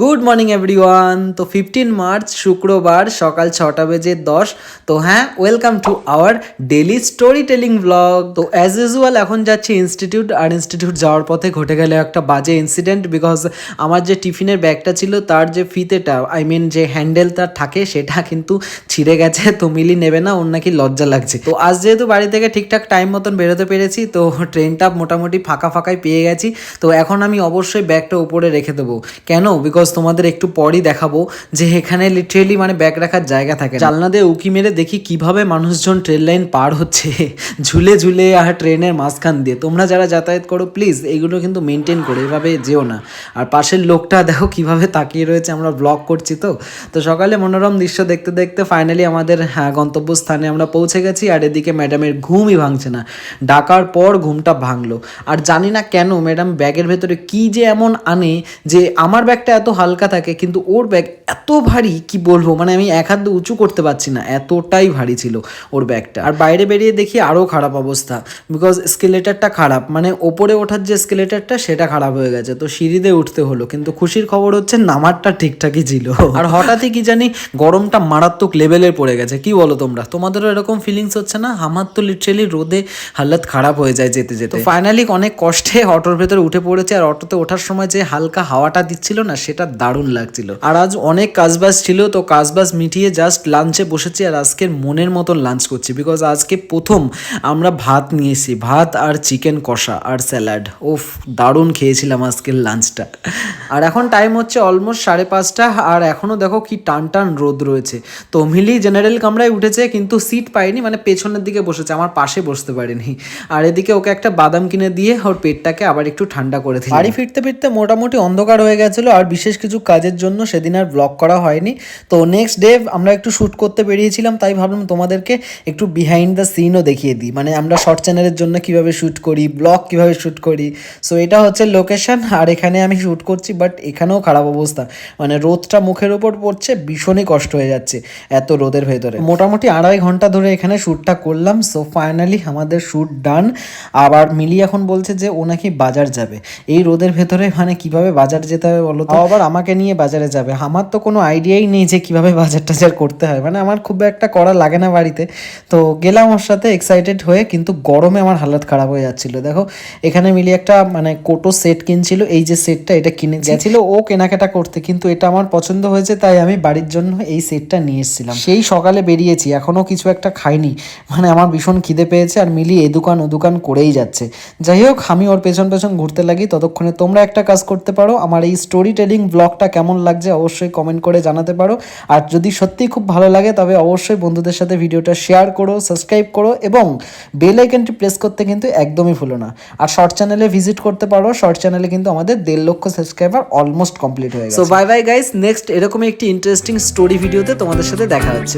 Good morning everyone তো fifteen March শুক্রবার, সকাল ছটা বেজে দশ। তো হ্যাঁ welcome to our daily story telling blog তো অ্যাজ ইউজুয়াল এখন যাচ্ছি ইনস্টিটিউট আর ইনস্টিটিউট যাওয়ার পথে ঘটে গেল একটা বাজে ইনসিডেন্ট বিকজ আমার যে টিফিনের ব্যাগটা ছিল, তার যে ফিতেটা আই মিন যে হ্যান্ডেলটা থাকে, সেটা কিন্তু ছিঁড়ে গেছে। তো মিলি নেবে না, ওর নাকি লজ্জা লাগছে। তো আজ যেহেতু বাড়ি থেকে ঠিকঠাক টাইম মতন বেরোতে পেরেছি, তো ট্রেনটা মোটামুটি ফাঁকা ফাঁকাই পেয়ে গেছি। তো এখন আমি অবশ্যই ব্যাগটা উপরে রেখে দেবো। কেন? বিকজ তোমাদের একটু পরই দেখাবো যে এখানে লিটারেলি মানে ব্যাগ রাখার জায়গা থাকে না। জানলা দিয়ে উকি মেরে দেখি কীভাবে মানুষজন ট্রেন লাইন পার হচ্ছে। ঝুলে ঝুলে আর ট্রেনের মাঝখান দিয়ে। তোমরা যারা যাতায়াত করো প্লিজ এগুলো কিন্তু মেনটেন করো এভাবে যেও না। আর পাশের লোকটা দেখো কীভাবে তাকিয়ে রয়েছে আমরা ব্লগ করছি তো। তো সকালে মনোরম দৃশ্য দেখতে দেখতে ফাইনালি আমাদের হ্যাঁ, গন্তব্যস্থানে আমরা পৌঁছে গেছি। আর এদিকে ম্যাডামের ঘুমই ভাঙছে না। ডাকার পর ঘুমটা ভাঙলো। আর জানি না কেন ম্যাডাম ব্যাগের ভেতরে কি যে এমন আনে যে আমার ব্যাগটা এত হালকা থাকে, কিন্তু ওর ব্যাগ এত ভারী, কি বলব? মানে আমি এক হাত উঁচু করতে পারছি না, এতটাই ভারী ছিল ওর ব্যাগটা। আর বাইরে বেরিয়ে দেখি আরও খারাপ অবস্থা বিকজ স্কেলেটারটা খারাপ মানে ওপরে ওঠার যে স্কেলেটারটা সেটা খারাপ হয়ে গেছে। তো সিঁড়িতে উঠতে হলো, কিন্তু খুশির খবর হচ্ছে নামারটা ঠিকঠাকই ছিল। আর হঠাৎই কি জানি গরমটা মারাত্মক লেভেলের পড়ে গেছে, কি বলো তোমরা? তোমাদেরও এরকম ফিলিংস হচ্ছে না? আমার তো লিটারেলি রোদে হালত খারাপ হয়ে যায় যেতে যেতে। ফাইনালি অনেক কষ্টে অটোর ভেতরে উঠে পড়েছে, আর অটোতে ওঠার সময় যে হালকা হাওয়াটা দিচ্ছিল না, সেটা দারুণ লাগছিল। আর আজ অনেক কাজবাজ ছিল, তো কাজবাজ মিটিয়ে জাস্ট লাঞ্চে বসেছি আর আজকের মনের মতন লাঞ্চ করছি। বিকজ আজকে প্রথম আমরা ভাত নিয়েছি ভাত আর চিকেন কষা আর স্যালাড ওফ দারুণ খেয়েছিলাম আজকের লাঞ্চটা আর এখন টাইম হচ্ছে অলমোস্ট সাড়ে পাঁচটা, আর এখনও দেখো কি টান টান রোদ রয়েছে। তো মিলি জেনারেল কামরায় উঠেছে, কিন্তু সিট পাইনি মানে পেছনের দিকে বসেছে, আমার পাশে বসতে পারিনি। আর এদিকে ওকে একটা বাদাম কিনে দিয়ে ওর পেটটাকে আবার একটু ঠান্ডা করে দিই বাড়ি ফিরতে ফিরতে মোটামুটি অন্ধকার হয়ে গেছিল, আর বিশেষ কিছু কাজের জন্য সেদিন আর ব্লগ করা হয়নি। তো নেক্সট ডে আমরা একটু শ্যুট করতে বেরিয়েছিলাম, তাই ভাবলাম তোমাদেরকে একটু বিহাইন্ড দ্য সিনও দেখিয়ে দিই। মানে আমরা শর্ট চ্যানেলের জন্য কীভাবে শ্যুট করি ব্লগ কীভাবে শ্যুট করি। সো এটা হচ্ছে লোকেশন আর এখানে আমি শ্যুট করছি বাট এখানেও খারাপ অবস্থা। মানে রোদটা মুখের উপর পড়ছে, ভীষণই কষ্ট হয়ে যাচ্ছে এত রোদের ভেতরে। মোটামুটি আড়াই ঘণ্টা ধরে এখানে শ্যুটটা করলাম সো ফাইনালি আমাদের শ্যুট ডান আবার মিলি এখন বলছে যে ও নাকি বাজার যাবে। এই রোদের ভেতরে মানে কীভাবে বাজার যেতে হবে বলো তো? আবার আমাকে নিয়ে বাজারে যাবে। আমার তো কোনো আইডিয়াই নেই যে কীভাবে বাজার টাজার করতে হয়। মানে আমার খুব একটা করা লাগে না বাড়িতে। তো গেলাম ওর সাথে এক্সাইটেড হয়ে কিন্তু গরমে আমার হালত খারাপ হয়ে যাচ্ছিল। দেখো এখানে মিলি একটা মানে কোটো সেট কিনছিল। এই যে সেটটা এটা কিনে গেছিল। ও কেনাকাটা করতে কিন্তু এটা আমার পছন্দ হয়েছে তাই আমি বাড়ির জন্য এই সেটটা নিয়ে এসেছিলাম। সেই সকালে বেরিয়েছি এখনও কিছু একটা খাইনি। মানে আমার ভীষণ খিদে পেয়েছে আর মিলি এ দোকান ও দোকান করেই যাচ্ছে। যাই হোক আমি ওর পেছন পেছন ঘুরতে লাগি। ততক্ষণে তোমরা একটা কাজ করতে পারো। আমার এই স্টোরি টেলিং ব্লগটা কেমন লাগছে অবশ্যই কমেন্ট করে জানাতে পারো। আর যদি সত্যিই খুব ভালো লাগে তবে অবশ্যই বন্ধুদের সাথে ভিডিওটা শেয়ার করো সাবস্ক্রাইব করো এবং বেল আইকনটি প্রেস করতে কিন্তু একদমই ভুলো না। আর শর্ট চ্যানেলে ভিজিট করতে পারো শর্ট চ্যানেলে কিন্তু আমাদের দেড় লক্ষ সাবস্ক্রাইবার অলমোস্ট কমপ্লিট হয়ে গেছে। So bye bye guys next এরকমই একটি ইন্টারেস্টিং স্টোরি ভিডিওতে তোমাদের সাথে দেখা হচ্ছে।